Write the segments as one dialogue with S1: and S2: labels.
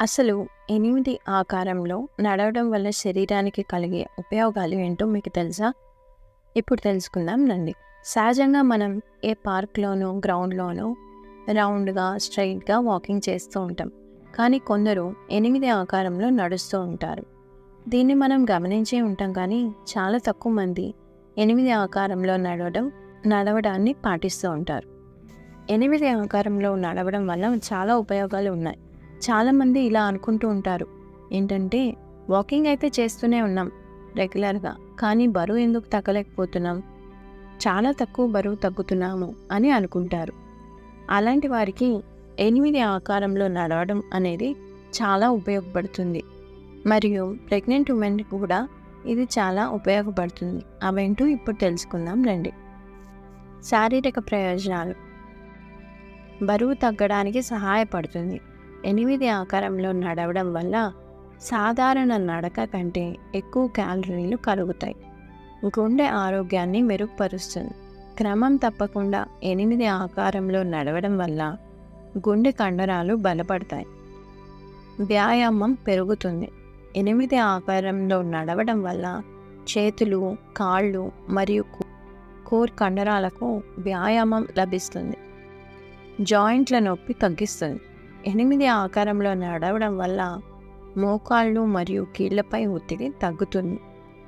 S1: అసలు ఎనిమిది ఆకారంలో నడవడం వల్ల శరీరానికి కలిగే ఉపయోగాలు ఏంటో మీకు తెలుసా? ఇప్పుడు తెలుసుకుందాం రండి. సహజంగా మనం ఏ పార్క్లోనో గ్రౌండ్లోనో రౌండ్గా స్ట్రైట్గా వాకింగ్ చేస్తూ ఉంటాం. కానీ కొందరు ఎనిమిది ఆకారంలో నడుస్తూ ఉంటారు. దీన్ని మనం గమనించే ఉంటాం కానీ చాలా తక్కువ మంది ఎనిమిది ఆకారంలో నడవడం నడవడాన్ని పాటిస్తూ ఉంటారు. ఎనిమిది ఆకారంలో నడవడం వల్ల చాలా ఉపయోగాలు ఉన్నాయి. చాలామంది ఇలా అనుకుంటూ ఉంటారు. ఏంటంటే వాకింగ్ అయితే చేస్తూనే ఉన్నాం రెగ్యులర్గా కానీ బరువు ఎందుకు తగ్గలేకపోతున్నాం? చాలా తక్కువ బరువు తగ్గుతున్నాము అని అనుకుంటారు. అలాంటి వారికి ఎనిమిది ఆకారంలో నడవడం అనేది చాలా ఉపయోగపడుతుంది. మరియు ప్రెగ్నెంట్ ఉమెన్ కూడా ఇది చాలా ఉపయోగపడుతుంది. అవేంటో ఇప్పుడు తెలుసుకుందాం రండి. శారీరక ప్రయోజనాలు. బరువు తగ్గడానికి సహాయపడుతుంది. ఎనిమిది ఆకారంలో నడవడం వల్ల సాధారణ నడక కంటే ఎక్కువ క్యాలరీలు కలుగుతాయి. గుండె ఆరోగ్యాన్ని మెరుగుపరుస్తుంది. క్రమం తప్పకుండా ఎనిమిది ఆకారంలో నడవడం వల్ల గుండె కండరాలు బలపడతాయి. వ్యాయామం పెరుగుతుంది. ఎనిమిది ఆకారంలో నడవడం వల్ల చేతులు కాళ్ళు మరియు కోర్ కండరాలకు వ్యాయామం లభిస్తుంది. జాయింట్ల నొప్పి తగ్గిస్తుంది. ఎనిమిది ఆకారంలో నడవడం వల్ల మోకాళ్ళు మరియు కీళ్ళపై ఒత్తిడి తగ్గుతుంది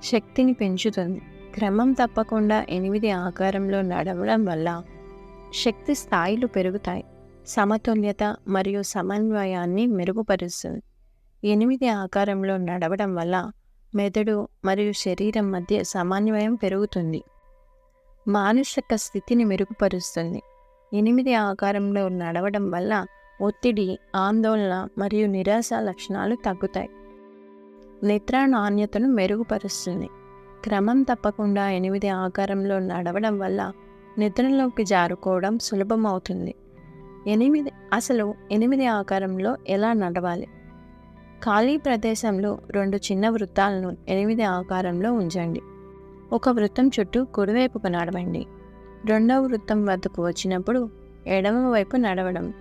S1: శక్తిని పెంచుతుంది. క్రమం తప్పకుండా ఎనిమిది ఆకారంలో నడవడం వల్ల శక్తి స్థాయిలు పెరుగుతాయి సమతుల్యత మరియు సమన్వయాన్ని మెరుగుపరుస్తుంది. ఎనిమిది ఆకారంలో నడవడం వల్ల మెదడు మరియు శరీరం మధ్య సమన్వయం పెరుగుతుంది మానసిక స్థితిని మెరుగుపరుస్తుంది. ఎనిమిది ఆకారంలో నడవడం వల్ల ఒత్తిడి ఆందోళన మరియు నిరాశ లక్షణాలు తగ్గుతాయి. నిద్ర నాణ్యతను మెరుగుపరుస్తుంది. క్రమం తప్పకుండా ఎనిమిది ఆకారంలో నడవడం వల్ల నిద్రలోకి జారుకోవడం సులభమవుతుంది. ఎనిమిది అసలు ఎనిమిది ఆకారంలో ఎలా నడవాలి? ఖాళీ ప్రదేశంలో రెండు చిన్న వృత్తాలను ఎనిమిది ఆకారంలో ఉంచండి. ఒక వృత్తం చుట్టూ కుడివైపుకు నడవండి. రెండవ వృత్తం వద్దకు వచ్చినప్పుడు ఎడమ వైపు నడవడం.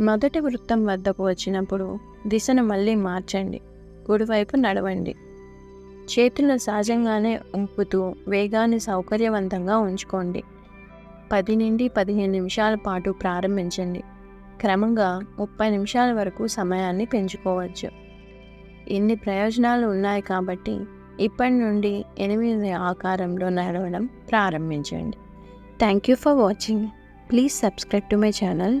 S1: మొదటి వృత్తం వద్దకు వచ్చినప్పుడు దిశను మళ్ళీ మార్చండి. కుడివైపు నడవండి. చేతులను సహజంగానే ఉంపుతూ వేగాన్ని సౌకర్యవంతంగా ఉంచుకోండి. పది నుండి పదిహేను నిమిషాల పాటు ప్రారంభించండి. క్రమంగా ముప్పై నిమిషాల వరకు సమయాన్ని పెంచుకోవచ్చు. ఇన్ని ప్రయోజనాలు ఉన్నాయి కాబట్టి ఇప్పటి నుండి ఎనిమిది ఆకారంలో నడవడం ప్రారంభించండి. Thank you for watching. Please subscribe to my channel.